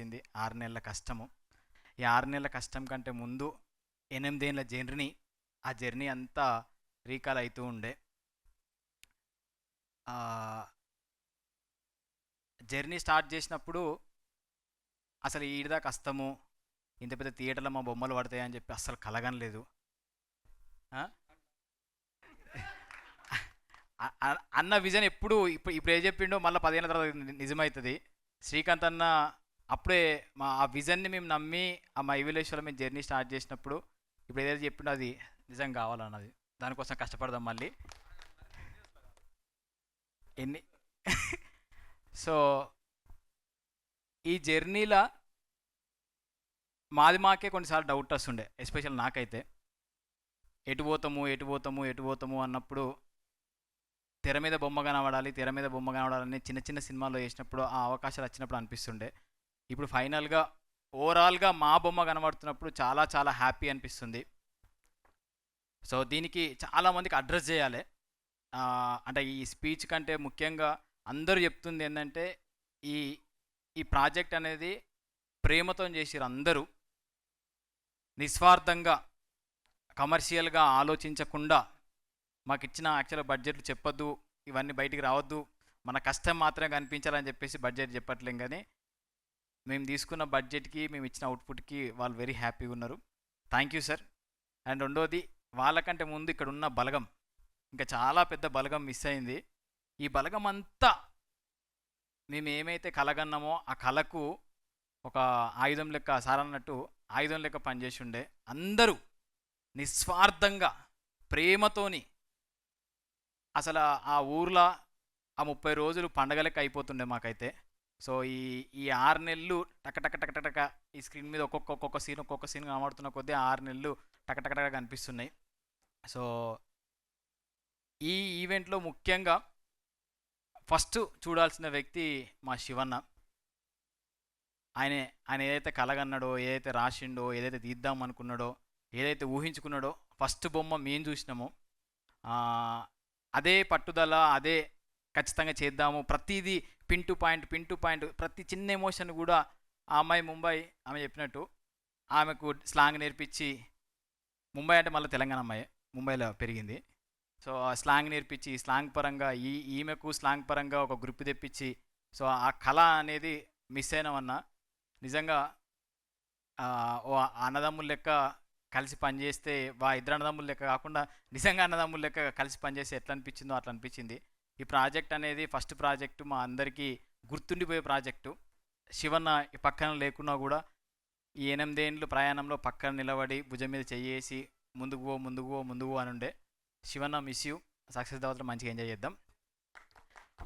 వచ్చింది ఆరు నెలల కష్టము. ఈ ఆరు నెలల కష్టం కంటే ముందు ఎనిమిదేళ్ళ జర్నీ ఆ జర్నీ అంతా రీకాల్ అవుతూ ఉండే. జర్నీ స్టార్ట్ చేసినప్పుడు అసలు ఈడదా కష్టము ఇంత పెద్ద థియేటర్లో మా బొమ్మలు పడతాయి అని చెప్పి అస్సలు కలగనలేదు అన్న విజన్ ఎప్పుడు ఇప్పుడు ఇప్పుడు ఏం చెప్పిండో మళ్ళీ పదిహేను తర్వాత నిజమవుతుంది శ్రీకాంత్ అన్న అప్పుడే మా ఆ విజన్ని మేము నమ్మి ఆ మా ఇవిలేశ్వరం మేము జర్నీ స్టార్ట్ చేసినప్పుడు ఇప్పుడు ఏదైతే చెప్పిండో అది నిజం కావాలన్నది. దానికోసం కష్టపడదాం మళ్ళీ. ఎన్ని సో ఈ జర్నీలో మాది మాకే కొన్నిసార్లు డౌట్ వస్తుండే ఎస్పెషల్ నాకైతే. ఎటు పోతాము ఎటు పోతాము ఎటు పోతాము అన్నప్పుడు తెర మీద బొమ్మ కనబడాలి తెర మీద బొమ్మ కనబడాలని చిన్న చిన్న సినిమాల్లో వేసినప్పుడు ఆ అవకాశాలు వచ్చినప్పుడు అనిపిస్తుండే. ఇప్పుడు ఫైనల్గా ఓవరాల్గా మా బొమ్మ కనబడుతున్నప్పుడు చాలా చాలా హ్యాపీ అనిపిస్తుంది. సో దీనికి చాలామందికి అడ్రస్ చేయాలి. అంటే ఈ స్పీచ్ కంటే ముఖ్యంగా అందరూ చెప్తుంది ఏంటంటే ఈ ఈ ప్రాజెక్ట్ అనేది ప్రేమతో చేసిరు అందరూ. నిస్వార్థంగా కమర్షియల్గా ఆలోచించకుండా మాకు ఇచ్చిన యాక్చువల్ బడ్జెట్లు చెప్పొద్దు ఇవన్నీ బయటికి రావద్దు. మన కష్టం మాత్రమే కనిపించాలని చెప్పేసి బడ్జెట్ చెప్పట్లేం కానీ మేము తీసుకున్న బడ్జెట్కి మేము ఇచ్చిన అవుట్పుట్కి వాళ్ళు వెరీ హ్యాపీగా ఉన్నారు. థ్యాంక్ యూ సార్ అండ్ రెండోది వాళ్ళకంటే ముందు ఇక్కడ ఉన్న బలగం. ఇంకా చాలా పెద్ద బలగం మిస్ అయింది. ఈ బలగం అంతా మేము ఏమైతే కలగన్నామో ఆ కళకు ఒక ఆయుధం లెక్క సార్ అన్నట్టు ఆయుధం లెక్క పనిచేసి ఉండే అందరూ నిస్వార్థంగా ప్రేమతోని అసలు ఆ ఊర్లో ఆ ముప్పై రోజులు పండగలకి అయిపోతుండే మాకైతే. సో ఈ ఈ ఆరు నెలలు టక టక టక టక ఈ స్క్రీన్ మీద ఒక్కొక్క ఒక్కొక్క సీన్ ఒక్కొక్క సీన్ కనబడుతున్న కొద్దీ ఆరు నెలలు టక టక కనిపిస్తున్నాయి. సో ఈ ఈవెంట్లో ముఖ్యంగా ఫస్ట్ చూడాల్సిన వ్యక్తి మా శివన్న. ఆయన ఆయన ఏదైతే కలగన్నాడో ఏదైతే రాసిండో ఏదైతే తీద్దాం అనుకున్నాడో ఏదైతే ఊహించుకున్నాడో ఫస్ట్ బొమ్మ మేము చూసినామో. అదే పట్టుదల అదే ఖచ్చితంగా చేద్దాము. ప్రతిదీ pin to point pin to point ప్రతి చిన్న ఎమోషన్ కూడా ఆ అమ్మాయి ముంబై ఆమె చెప్పినట్టు ఆమెకు స్లాంగ్ నేర్పించి ముంబై అంటే మళ్ళీ తెలంగాణ అమ్మాయి ముంబైలో పెరిగింది. సో ఆ స్లాంగ్ నేర్పించి స్లాంగ్ పరంగా ఈ ఈమెకు స్లాంగ్ పరంగా ఒక గ్రూప్ తెప్పించి సో ఆ కళ అనేది మిస్ అయినామన్నా నిజంగా ఓ అన్నదమ్ముల లెక్క కలిసి పనిచేస్తే వా ఇద్దరు అన్నదమ్ముల లెక్క కాకుండా నిజంగా అన్నదమ్ముల లెక్క కలిసి పనిచేస్తే ఎట్లా అనిపించిందో అట్లా అనిపించింది. ఈ ప్రాజెక్ట్ అనేది ఫస్ట్ ప్రాజెక్టు మా అందరికీ గుర్తుండిపోయే ప్రాజెక్టు. శివన్న ఈ పక్కన లేకున్నా కూడా ఈ ఎనిమిదేండ్లు ప్రయాణంలో పక్కన నిలబడి భుజం మీద చెయ్యేసి ముందుకు పో ముందుకు పో ముందుకు అని ఉండే. శివన్న మిస్ యూ సక్సెస్ తర్వాత మంచిగా ఎంజాయ్ చేద్దాం.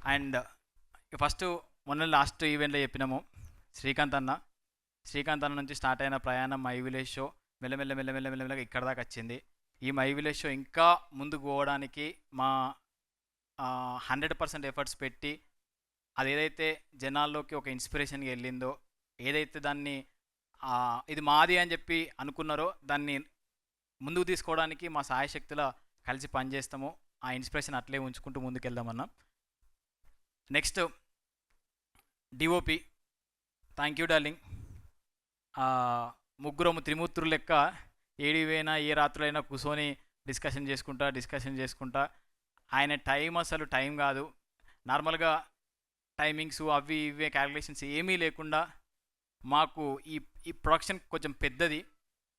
అండ్ ఫస్ట్ మొన్న లాస్ట్ ఈవెంట్లో చెప్పినాము. శ్రీకాంత్ అన్న. శ్రీకాంత్ అన్న నుంచి స్టార్ట్ అయిన ప్రయాణం మై విలేజ్ షో. మెల్లమెల్ల మెల్లమెల్ల మెల్లమెల్లగా ఇక్కడ దాకా వచ్చింది ఈ మై విలేజ్ షో ఇంకా ముందుకు పోవడానికి మా హండ్రెడ్ పర్సెంట్ ఎఫర్ట్స్ పెట్టి అది ఏదైతే జనాల్లోకి ఒక ఇన్స్పిరేషన్గా వెళ్ళిందో ఏదైతే దాన్ని ఇది మాది అని చెప్పి అనుకున్నారో దాన్ని ముందుకు తీసుకోవడానికి మా సాయశక్తుల కలిసి పనిచేస్తాము. ఆ ఇన్స్పిరేషన్ అట్లే ఉంచుకుంటూ ముందుకెళ్దామన్నా. Next DOP thank you darling. ముగ్గురము త్రిమూర్తులు లెక్క ఏడివైనా ఏ రాత్రులైనా కూర్చొని డిస్కషన్ చేసుకుంటా డిస్కషన్ చేసుకుంటా ఆయన టైం అసలు టైం కాదు. నార్మల్గా టైమింగ్స్ అవి ఇవే క్యాలిక్యులేషన్స్ ఏమీ లేకుండా మాకు ఈ ఈ ప్రొడక్షన్ కొంచెం పెద్దది.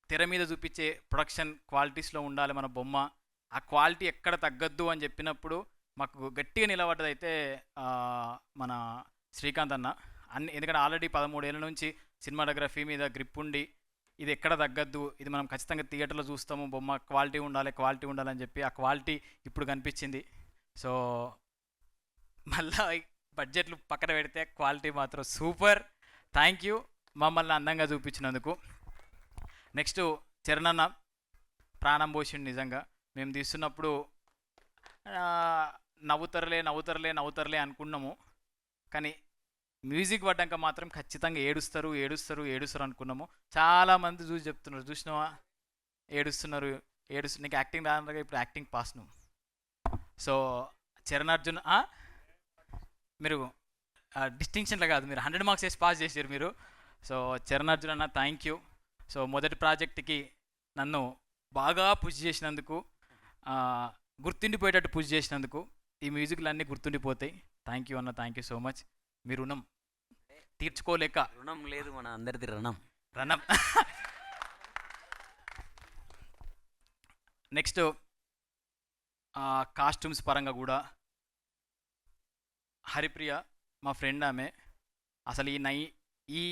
తెర మీద చూపించే ప్రొడక్షన్ క్వాలిటీస్లో ఉండాలి మన బొమ్మ. ఆ క్వాలిటీ ఎక్కడ తగ్గద్దు అని చెప్పినప్పుడు మాకు గట్టిగా నిలబడ్డదైతే మన శ్రీకాంత్ అన్న. అన్ని ఎందుకంటే ఆల్రెడీ పదమూడేళ్ళ నుంచి సినిమాటోగ్రఫీ మీద గ్రిప్ ఉండి ఇది ఎక్కడ తగ్గద్దు ఇది మనం ఖచ్చితంగా థియేటర్లో చూస్తాము బొమ్మ క్వాలిటీ ఉండాలి క్వాలిటీ ఉండాలని చెప్పి ఆ క్వాలిటీ ఇప్పుడు కనిపించింది. సో మళ్ళా బడ్జెట్లు పక్కన పెడితే క్వాలిటీ మాత్రం సూపర్. Thank you. మమ్మల్ని అందంగా చూపించినందుకు. నెక్స్ట్ చరణన్న ప్రాణం పోసిండు నిజంగా. మేము తీస్తున్నప్పుడు నవ్వుతరలే నవ్వుతారులే నవ్వుతరలే అనుకున్నాము. కానీ మ్యూజిక్ పడ్డాక మాత్రం ఖచ్చితంగా ఏడుస్తారు ఏడుస్తారు ఏడుస్తారు అనుకున్నాము. చాలామంది చూసి చెప్తున్నారు చూసినావా? ఏడుస్తున్నారు ఏడుస్తు నీకు యాక్టింగ్ రానగా ఇప్పుడు యాక్టింగ్ పాస్ నువ్వు. సో చరణ్ అర్జున్ మీరు డిస్టింక్షన్లో కాదు మీరు హండ్రెడ్ మార్క్స్ వేసి పాస్ చేసారు మీరు. సో చరణ్ అర్జున్ అన్న థ్యాంక్ యూ సో మొదటి ప్రాజెక్ట్కి నన్ను బాగా పుష్ చేసినందుకు గుర్తుండిపోయేటట్టు పుష్ చేసినందుకు ఈ మ్యూజిక్లు అన్నీ గుర్తుండిపోతాయి. థ్యాంక్ యూ అన్న థ్యాంక్ యూ సో మచ్ మీ రుణం. తీర్చుకోలేక. రుణం లేదు మన అందరిది రుణం. రణం. నెక్స్ట్ కాస్ట్యూమ్స్ పరంగా కూడా. హరిప్రియ మా ఫ్రెండ్ ఆమె. అసలు ఈ నై ఈ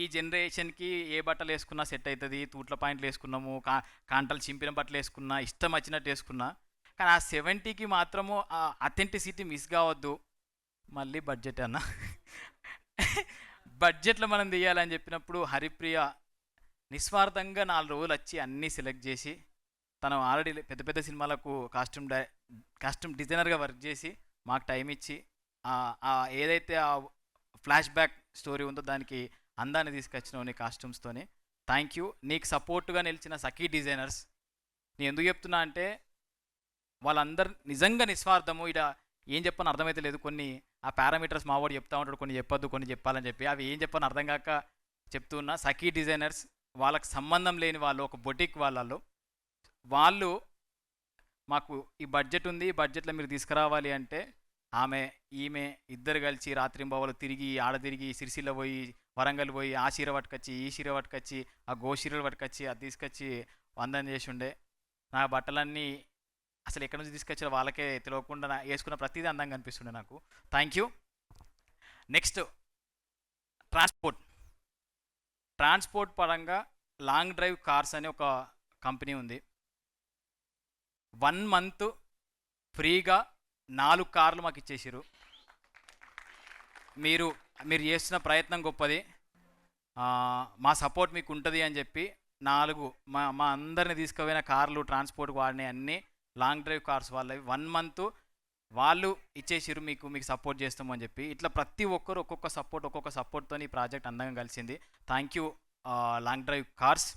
ఈ జనరేషన్కి ఏ బట్టలు వేసుకున్నా సెట్ అవుతుంది తూట్ల పాయింట్లు వేసుకున్నాము కా కాంటలు చింపిన బట్టలు వేసుకున్నా ఇష్టం వచ్చినట్టు వేసుకున్నా. కానీ ఆ సెవెంటీకి మాత్రము ఆ అథెంటిసిటీ మిస్ కావద్దు. మళ్ళీ బడ్జెట్ అన్న. బడ్జెట్లో మనం తీయాలని చెప్పినప్పుడు హరిప్రియ నిస్వార్థంగా నాలుగు రోజులు వచ్చి అన్నీ సెలెక్ట్ చేసి తను ఆల్రెడీ పెద్ద పెద్ద సినిమాలకు కాస్ట్యూమ్ డై కాస్ట్యూమ్ డిజైనర్గా వర్క్ చేసి మాకు టైం ఇచ్చి ఏదైతే ఆ ఫ్లాష్ బ్యాక్ స్టోరీ ఉందో దానికి అందాన్ని తీసుకొచ్చినావు నీ కాస్ట్యూమ్స్తోని థ్యాంక్ యూ. నీకు సపోర్ట్గా నిలిచిన సఖీ డిజైనర్స్ నేను ఎందుకు చెప్తున్నా అంటే వాళ్ళందరు నిజంగా నిస్వార్థము. ఇట ఏం చెప్పని అర్థమైతే లేదు. కొన్ని ఆ పారామీటర్స్ మావాడు చెప్తా ఉంటాడు కొన్ని చెప్పొద్దు కొన్ని చెప్పాలని చెప్పి. అవి ఏం చెప్పని అర్థం కాక చెప్తున్నా సఖీ డిజైనర్స్ వాళ్ళకి సంబంధం లేని వాళ్ళు ఒక బొటిక్ వాళ్ళలో వాళ్ళు మాకు ఈ బడ్జెట్ ఉంది ఈ బడ్జెట్లో మీరు తీసుకురావాలి అంటే ఆమె ఈమె ఇద్దరు కలిసి రాత్రింబవలు తిరిగి ఆడ తిరిగి సిరిసిల్ల పోయి వరంగల్ పోయి ఆ చీర పట్టుకొచ్చి ఈ చీర పట్టుకొచ్చి ఆ గో చీరలు పట్టుకొచ్చి అది తీసుకొచ్చి వందన చేసి ఉండే. నా బట్టలన్నీ అసలు ఎక్కడి నుంచి తీసుకొచ్చిన వాళ్ళకే తెలియకుండా వేసుకున్న ప్రతిదీ అందంగా అనిపిస్తుండే నాకు. Thank you next transport transport పరంగా లాంగ్ డ్రైవ్ కార్స్ అనే ఒక కంపెనీ ఉంది. వన్ మంత్ ఫ్రీగా నాలుగు కార్లు మాకు ఇచ్చేసారు మీరు మీరు చేస్తున్న ప్రయత్నం గొప్పది. మా సపోర్ట్ మీకు ఉంటుంది అని చెప్పి నాలుగు మా మా అందరిని తీసుకుపోయిన కార్లు ట్రాన్స్పోర్ట్ వాడిని అన్నీ లాంగ్ డ్రైవ్ కార్స్ వాళ్ళవి. వన్ మంత్ వాళ్ళు ఇచ్చేసిరు మీకు మీకు సపోర్ట్ చేస్తామని చెప్పి. ఇట్లా ప్రతి ఒక్కరు ఒక్కొక్క సపోర్ట్ ఒక్కొక్క సపోర్ట్తో ఈ ప్రాజెక్ట్ అందంగా కలిసింది. Thank you long drive cars.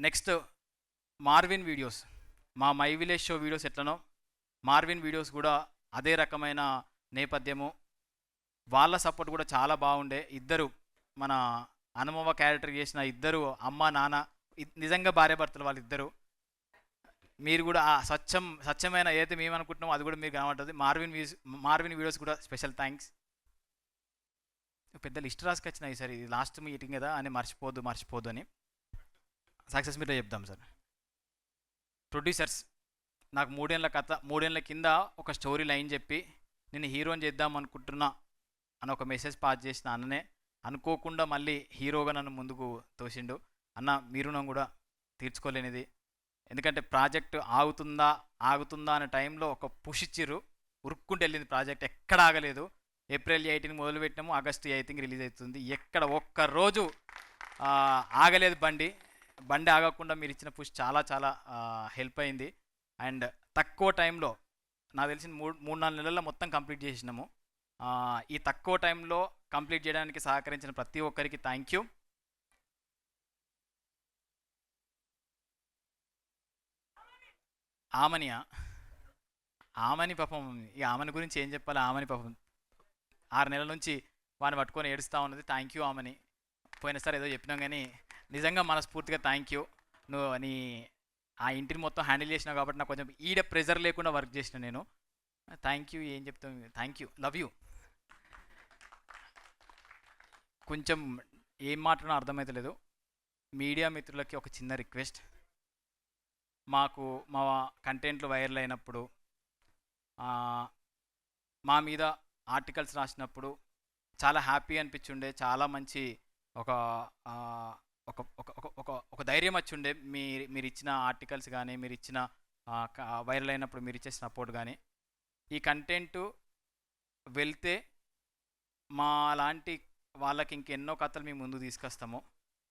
Next Marvin videos మా మై విలేజ్ షో వీడియోస్ ఎట్లనో. మార్విన్ వీడియోస్ కూడా అదే రకమైన నేపథ్యము. వాళ్ళ సపోర్ట్ కూడా చాలా బాగుండే. ఇద్దరు మన అనుభవ క్యారెక్టర్ చేసిన ఇద్దరు అమ్మ నాన్న నిజంగా భార్యాభర్తలు వాళ్ళిద్దరూ. మీరు కూడా ఆ స్వచ్ఛం స్వచ్ఛమైన ఏదైతే మేము అనుకుంటున్నామో అది కూడా మీకు కనబడుతుంది మార్విన్ వ్యూస్ మార్విన్ వీడియోస్ కూడా స్పెషల్ థ్యాంక్స్. పెద్ద లిస్ట్ రాసుకొచ్చినాయి సార్ ఇది లాస్ట్ మీటింగ్ కదా అని మర్చిపోద్దు మర్చిపోదు అని. సక్సెస్ మీట్లో చెప్దాం సార్. ప్రొడ్యూసర్స్ నాకు మూడేళ్ళ కథ మూడేళ్ళ కింద ఒక స్టోరీ లైన్ చెప్పి నేను హీరోని చేద్దాం అనుకుంటున్నా అని ఒక మెసేజ్ పాస్ చేసిన అన్ననే. అనుకోకుండా మళ్ళీ హీరోగా నన్ను ముందుకు తోసిండు. అన్న మీరు నన్ను కూడా తీర్చుకోలేనిది. ఎందుకంటే ప్రాజెక్ట్ ఆగుతుందా ఆగుతుందా అనే టైంలో ఒక పుష్ ఇచ్చిర్రు. ఉరుక్కుంటూ వెళ్ళింది ప్రాజెక్ట్. ఎక్కడ ఆగలేదు. ఏప్రిల్ ఎయిటీన్ మొదలుపెట్టినాము. ఆగస్టు ఎయిత్కి రిలీజ్ అవుతుంది. ఎక్కడ ఒక్క రోజు ఆగలేదు బండి. బండి ఆగకుండా మీరు ఇచ్చిన పుష్ చాలా చాలా హెల్ప్ అయింది. అండ్ తక్కువ టైంలో నాకు తెలిసిన మూడు మూడు నాలుగు నెలల్లో మొత్తం కంప్లీట్ చేసినాము. ఈ తక్కువ టైంలో కంప్లీట్ చేయడానికి సహకరించిన ప్రతి ఒక్కరికి థ్యాంక్ యూ. ఆమనియా ఆమని పాపం ఈ ఆమని గురించి ఏం చెప్పాలి ఆమని పాపం. ఆరు నెలల నుంచి వాడిని పట్టుకొని ఏడుస్తూ ఉన్నది. Thank you Amani. పోయినసారి ఏదో చెప్పినాం కానీ నిజంగా మనస్ఫూర్తిగా థ్యాంక్ యూ నువ్వు నీ ఆ ఇంటిని మొత్తం హ్యాండిల్ చేసినావు కాబట్టి నాకు కొంచెం ఈడ ప్రెజర్ లేకుండా వర్క్ చేసిన నేను. థ్యాంక్ యూ ఏం చెప్తాం? థ్యాంక్ యూ లవ్ యూ కొంచెం ఏం మాట్లాడినా అర్థమవుతలేదు మీడియా మిత్రులకి ఒక చిన్న రిక్వెస్ట్ మాకు మా కంటెంట్లు వైరల్ అయినప్పుడు మా మీద ఆర్టికల్స్ రాసినప్పుడు చాలా హ్యాపీ అనిపించుండే. చాలా మంచి ఒక ఒక ఒక ఒక ఒక ఒక ధైర్యం వచ్చుండే. మీ మీరు ఇచ్చిన ఆర్టికల్స్ కానీ మీరు ఇచ్చిన వైరల్ అయినప్పుడు మీరు ఇచ్చే సపోర్ట్ కానీ ఈ కంటెంట్ వెళ్తే మా లాంటి వాళ్ళకి ఇంకెన్నో కథలు మేము ముందు తీసుకొస్తాము.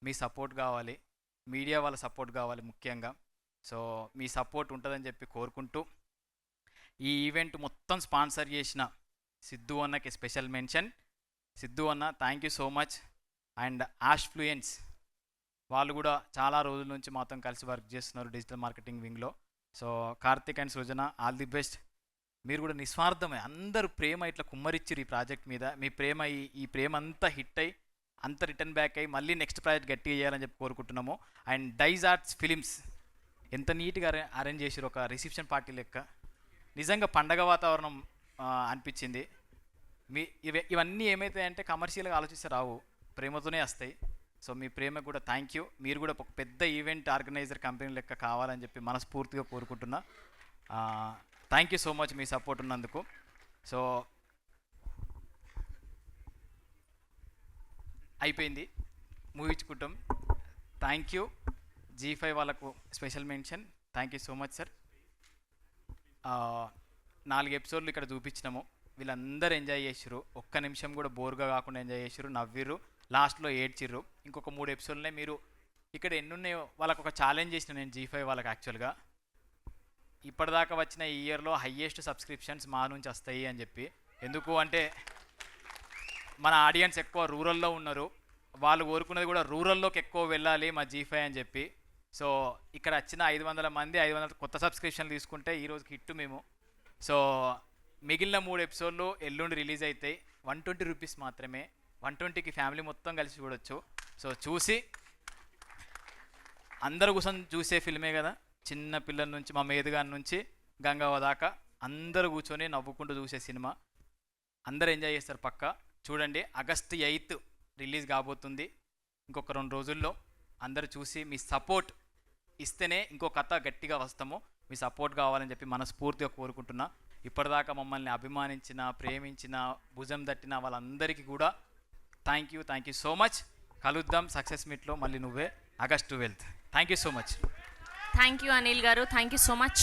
మీ సపోర్ట్ కావాలి. మీడియా వాళ్ళ సపోర్ట్ కావాలి ముఖ్యంగా. సో మీ సపోర్ట్ ఉంటుందని చెప్పి కోరుకుంటూ ఈ ఈవెంట్ మొత్తం స్పాన్సర్ చేసిన సిద్ధు అన్నకి స్పెషల్ మెన్షన్. సిద్ధు అన్న thank you so much and ash fluence వాళ్ళు కూడా చాలా రోజుల నుంచి మాతో కలిసి వర్క్ చేస్తున్నారు digital marketing వింగ్లో. So Karthik and Srujana all the best. మీరు కూడా నిస్వార్థమే అందరూ ప్రేమ ఇట్లా కుమ్మరిచ్చారు ఈ ప్రాజెక్ట్ మీద. మీ ప్రేమ ఈ ఈ ప్రేమ అంతా హిట్ అయ్యి అంత రిటర్న్ బ్యాక్ అయ్యి మళ్ళీ నెక్స్ట్ ప్రాజెక్ట్ గట్టిగా చేయాలని చెప్పి కోరుకుంటున్నాము. అండ్ డైజ్ ఆర్ట్స్ ఫిలిమ్స్ ఎంత నీట్గా అరే అరేంజ్ చేసారు ఒక రిసెప్షన్ పార్టీ లెక్క. నిజంగా పండగ వాతావరణం అనిపించింది. మీ ఇవి ఇవన్నీ ఏమైతాయంటే కమర్షియల్గా ఆలోచిస్తే రావు. ప్రేమతోనే వస్తాయి. సో మీ ప్రేమకు కూడా థ్యాంక్ యూ మీరు కూడా ఒక పెద్ద ఈవెంట్ ఆర్గనైజర్ కంపెనీ లెక్క కావాలని చెప్పి మనస్ఫూర్తిగా కోరుకుంటున్నా. థ్యాంక్ యూ సో మచ్ మీ సపోర్ట్ ఉన్నందుకు. సో అయిపోయింది. ముగించుకుంటాం థ్యాంక్ యూ జీ ఫైవ్ వాళ్ళకు special mention thank you so much sir నాలుగు ఎపిసోడ్లు ఇక్కడ చూపించినాము. వీళ్ళందరూ ఎంజాయ్ చేసిర్రు. ఒక్క నిమిషం కూడా బోర్గా కాకుండా ఎంజాయ్ చేసిర్రు. నవ్విర్రు. లాస్ట్లో ఏడ్చిర్రు. ఇంకొక మూడు ఎపిసోడ్లనే మీరు ఇక్కడ ఎన్నున్నాయో వాళ్ళకు ఒక ఛాలెంజ్ చేసిన నేను జీ ఫైవ్ వాళ్ళకి యాక్చువల్గా ఇప్పటిదాకా వచ్చిన ఈ ఇయర్లో హయ్యెస్ట్ సబ్స్క్రిప్షన్స్ మా నుంచి వస్తాయి అని చెప్పి. ఎందుకు అంటే మన ఆడియన్స్ ఎక్కువ రూరల్లో ఉన్నారు. వాళ్ళు కోరుకున్నది కూడా రూరల్లోకి ఎక్కువ వెళ్ళాలి మా జీ ఫైవ్ అని చెప్పి. సో ఇక్కడ వచ్చిన ఐదు వందల మంది ఐదు వందల కొత్త సబ్స్క్రిప్షన్ తీసుకుంటే ఈ రోజుకి హిట్ మేము. సో మిగిలిన మూడు ఎపిసోడ్లు ఎల్లుండి రిలీజ్ అవుతాయి వన్ ట్వంటీ రూపీస్ మాత్రమే. వన్ ట్వంటీకి ఫ్యామిలీ మొత్తం కలిసి చూడొచ్చు. సో చూసి అందరు కూర్చొని చూసే ఫిల్మే కదా. చిన్న పిల్లల నుంచి మా మేదుగాని నుంచి గంగావ దాకా అందరూ కూర్చొని నవ్వుకుంటూ చూసే సినిమా. అందరు ఎంజాయ్ చేస్తారు పక్క. చూడండి ఆగస్ట్ ఎయిత్ రిలీజ్ కాబోతుంది. ఇంకొక రెండు రోజుల్లో అందరూ చూసి మీ సపోర్ట్ ఇస్తేనే ఇంకో కథ గట్టిగా వస్తాము. మీ సపోర్ట్ కావాలని చెప్పి మనస్ఫూర్తిగా కోరుకుంటున్నా. ఇప్పటిదాకా మమ్మల్ని అభిమానించిన ప్రేమించిన భుజం దట్టిన వాళ్ళందరికీ కూడా thank you thank you so much కలుద్దాం సక్సెస్ మీట్లో మళ్ళీ నువ్వే. August twelfth thank you so much thank you Anil గారు. Thank you so much